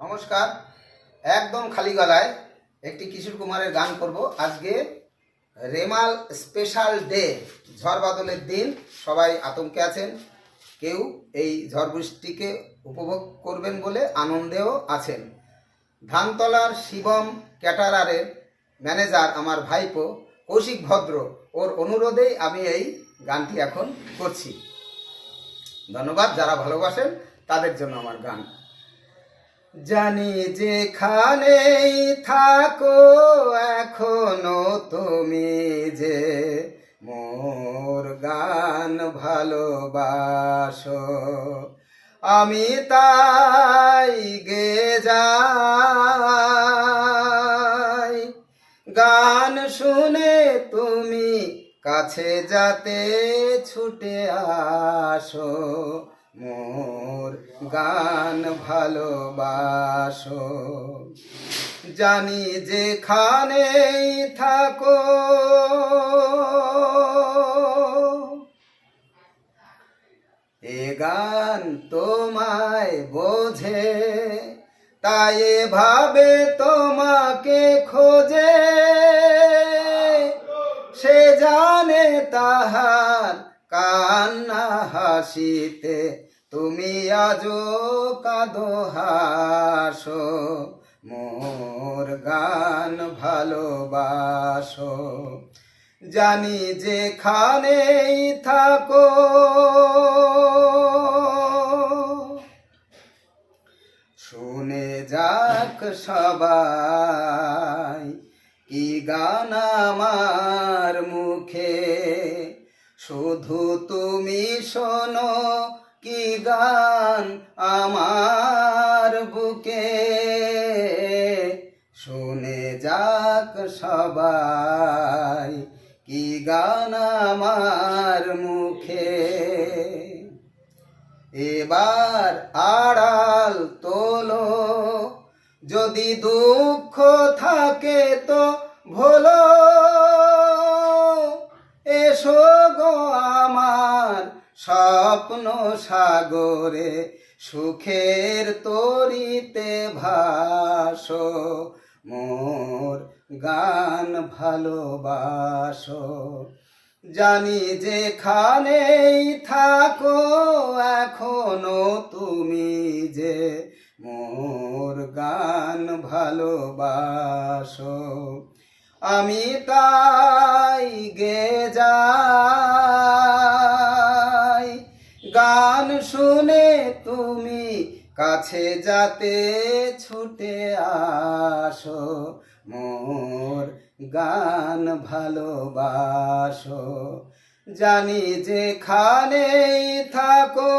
নমস্কার। একদম খালি গলায় একটি কিশোর কুমারের গান করব। আজকে রেমাল স্পেশাল ডে, ঝড় বাদলের দিন। সবাই আতঙ্কে আছেন। কেউ এই ঝড় বৃষ্টিকে উপভোগ করবেন বলে আনন্দেও আছেন। ধানতলার শিবম ক্যাটারারের ম্যানেজার আমার ভাইপো কৌশিক ভদ্র, ওর অনুরোধেই আমি এই গানটি এখন করছি। ধন্যবাদ, যারা ভালোবাসেন তাদের জন্য আমার গান। জানি যেখানেই থাকো এখনও তুমি যে মোর গান ভালোবাসো। আমি তাই গে যাই। গান শুনে তুমি কাছে যাতে ছুটে আসো, মোর গান ভালোবাসো। জানি যেখানেই থাকো, এ গান তোমায় বোঝে, তাই ভাবে তোমাকে খোঁজে। সে জানে তাহার কান্না হাসিতে তুমি আজও কাঁদো, হাসো, মোর গান ভালোবাসো। জানি যেখানেই থাকো, শুনে যাক সবাই কি গান আমার মুখে। শুধু তুমি শোনো কি গান আমার বুকে? শুনে যাক সবাই, কি গান আমার মুখে? এবার আড়াল তোলো, যদি দুঃখ থাকে তো স্বপ্ন সাগরে, সুখের তরিতে ভাসো, মোর গান ভালোবাসো। জানি যেখানেই থাকো, এখনও তুমি যে মোর গান ভালোবাসো। আমি তাই গে যাই কাছে যাতে ছুটে আসো মোর গান ভালোবাসো। জানি যেখানেই থাকো